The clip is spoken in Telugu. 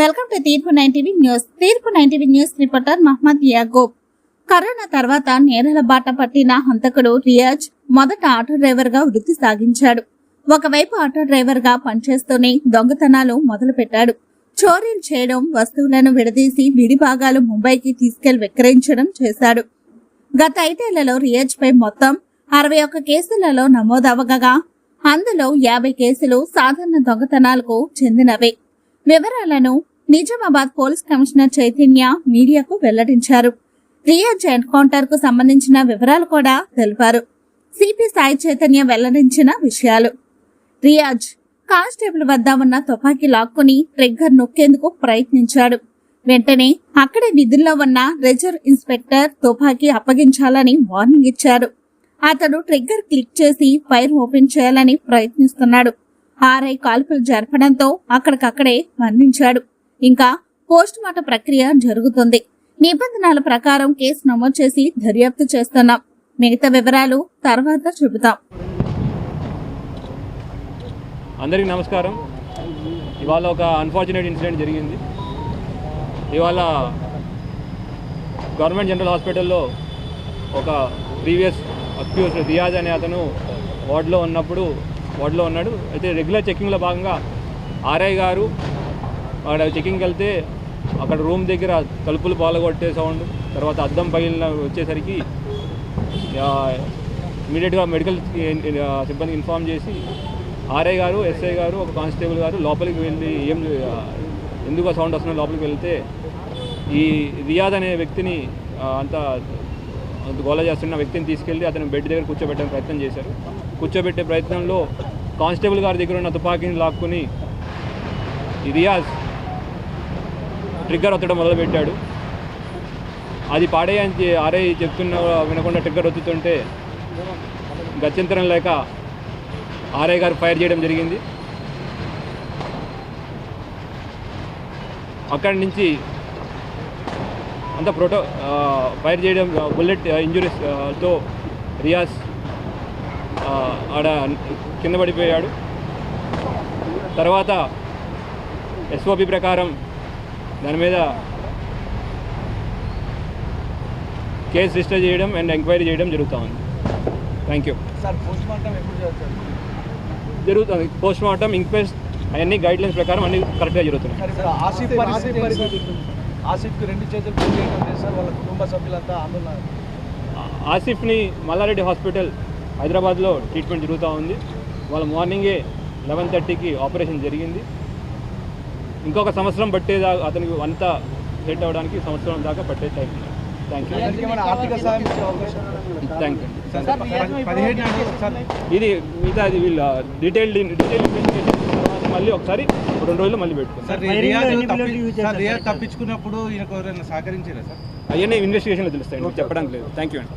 Welcome to Theerpu nine TV news. Theerpu nine TV news reporter Mohammed Yakub corona తర్వాత నేరల బాట పట్టిన హంతకుడు రియాజ్ మొదట ఆటో డ్రైవర్గా వృత్తి సాగించాడు. ఒకవైపు ఆటో డ్రైవర్గా పనిచేస్తూనే దొంగతనాలు మొదలుపెట్టాడు. చోరీలు చేయడం వస్తువులను విడదీసి విడి భాగాలు ముంబైకి తీసుకెళ్ళి విక్రయించడం చేశాడు. గత ఐదేళ్ళలో రియాజ్ పై మొత్తం అరవై ఒక్క కేసులలో నమోదవగా అందులో యాభై కేసులు సాధారణ దొంగతనాలకు చెందినవే. వివరాలను నిజామాబాద్ పోలీస్ కమిషనర్ చైతన్య మీడియాకు వెల్లడించారు. రియాజ్ ఎన్కౌంటర్కు సంబంధించిన వివరాలు కూడా తెలిపారు. సిపి సాయి చైతన్య వెల్లడించిన విషయాలు. రియాజ్ కానిస్టేబుల్ వద్ద ఉన్న తుపాకీ లాక్కుని ట్రిగ్గర్ నొక్కేందుకు ప్రయత్నించాడు. వెంటనే అక్కడే విధుల్లో ఉన్న రిజర్వ్ ఇన్స్పెక్టర్ తుపాకీ అప్పగించాలని వార్నింగ్ ఇచ్చారు. అతడు ట్రిగ్గర్ క్లిక్ చేసి ఫైర్ ఓపెన్ చేయాలని ప్రయత్నిస్తున్నాడు. ఆర్ఐ కాల్పులు జరపడంతో అక్కడికక్కడే మరణించాడు. ఇంకా పోస్ట్ మార్టం ప్రక్రియ జరుగుతుంది. నిబంధనల ప్రకారం కేసు నమోదు చేసి దర్యాప్తు చేస్తున్నాం. మిగతా వివరాలు తర్వాత చెబుతాం అందరికీ నమస్కారం. ఇవాళ ఒక అన్ఫార్చునేట్ ఇన్సిడెంట్ జరిగింది. ఇవాళ గవర్నమెంట్ జనరల్ హాస్పిటల్లో ఒక ప్రీవియస్ అక్యూస్ రియాజ్ అనే అతను వార్డులో ఉన్నప్పుడు వార్డులో ఉన్నాడు. అయితే రెగ్యులర్ చెకింగ్లో భాగంగా ఆర్ఐ గారు అక్కడ చెకింగ్కి వెళ్తే అక్కడ రూమ్ దగ్గర తలుపులు పాలగొట్టే సౌండ్ తర్వాత అద్దం పగిలిన వచ్చేసరికి ఇమీడియట్గా మెడికల్ సిబ్బందికి ఇన్ఫామ్ చేసి ఆర్ఐ గారు ఎస్ఐ గారు ఒక కానిస్టేబుల్ గారు లోపలికి వెళ్ళి ఏం ఎందుకు సౌండ్ వస్తున్నా లోపలికి వెళ్తే ఈ రియాద్ అనే వ్యక్తిని అంతా అంత గోల చేస్తున్న వ్యక్తిని తీసుకెళ్ళి అతను బెడ్ దగ్గర కూర్చోబెట్టే ప్రయత్నం చేశారు. కూర్చోబెట్టే ప్రయత్నంలో కానిస్టేబుల్ గారి దగ్గర ఉన్న తుపాకీని లాక్కుని రియాజ్ ట్రిగ్గర్ ఒత్తడం మొదలుపెట్టాడు. అది పాడే అని ఆర్ఐ చెప్తున్న వినకుండా ట్రిగ్గర్ ఒత్తుతుంటే గత్యంతరం లేక ఆర్ఐ గారు ఫైర్ చేయడం జరిగింది. అక్కడి నుంచి అంత ప్రోటో ఫైర్ చేయడం బుల్లెట్ ఆ, ఇంజురీస్ ఆ, తో రియాజ్ ఆడ కింద పడిపోయాడు. తర్వాత ఎస్ఓపి ప్రకారం దాని మీద కేసు రిజిస్టర్ చేయడం అండ్ ఎంక్వైరీ చేయడం జరుగుతూ ఉంది. Thank you sir post mortem ఎప్పుడు చేస్తారు జరుగుతుంది. పోస్ట్ మార్టం ఇంక్వెస్ట్ అవన్నీ గైడ్ లైన్స్ ప్రకారం అన్ని కరెక్ట్గా జరుగుతున్నాయి. ఆసిఫ్కి రెండు చేతులు పూజ చేయడం లేదు సార్ వాళ్ళ కుటుంబ సభ్యులంతా ఆందోళన ఆసిఫ్ని మల్లారెడ్డి హాస్పిటల్ హైదరాబాద్లో ట్రీట్మెంట్ జరుగుతూ ఉంది. వాళ్ళ మార్నింగే లెవెన్ థర్టీకి ఆపరేషన్ జరిగింది. ఇంకొక సంవత్సరం పట్టేదా అతనికి అంతా సెట్ అవ్వడానికి సంవత్సరం దాకా పట్టే time. Thank you? Thank you ఇది మిగతా ఇది వీళ్ళ డీటెయిల్ డీటెయిల్ ఇన్వెస్టిగేషన్ మళ్ళీ ఒకసారి రెండు రోజులు మళ్ళీ పెట్టుకుంటాం. తప్పించుకున్నప్పుడు ఎవరైనా సహకరించారా సార్? అవన్నీ ఇన్వెస్టిగేషన్లో తెలుస్తాయి చెప్పడానికి లేదు. థ్యాంక్ యూ అండి.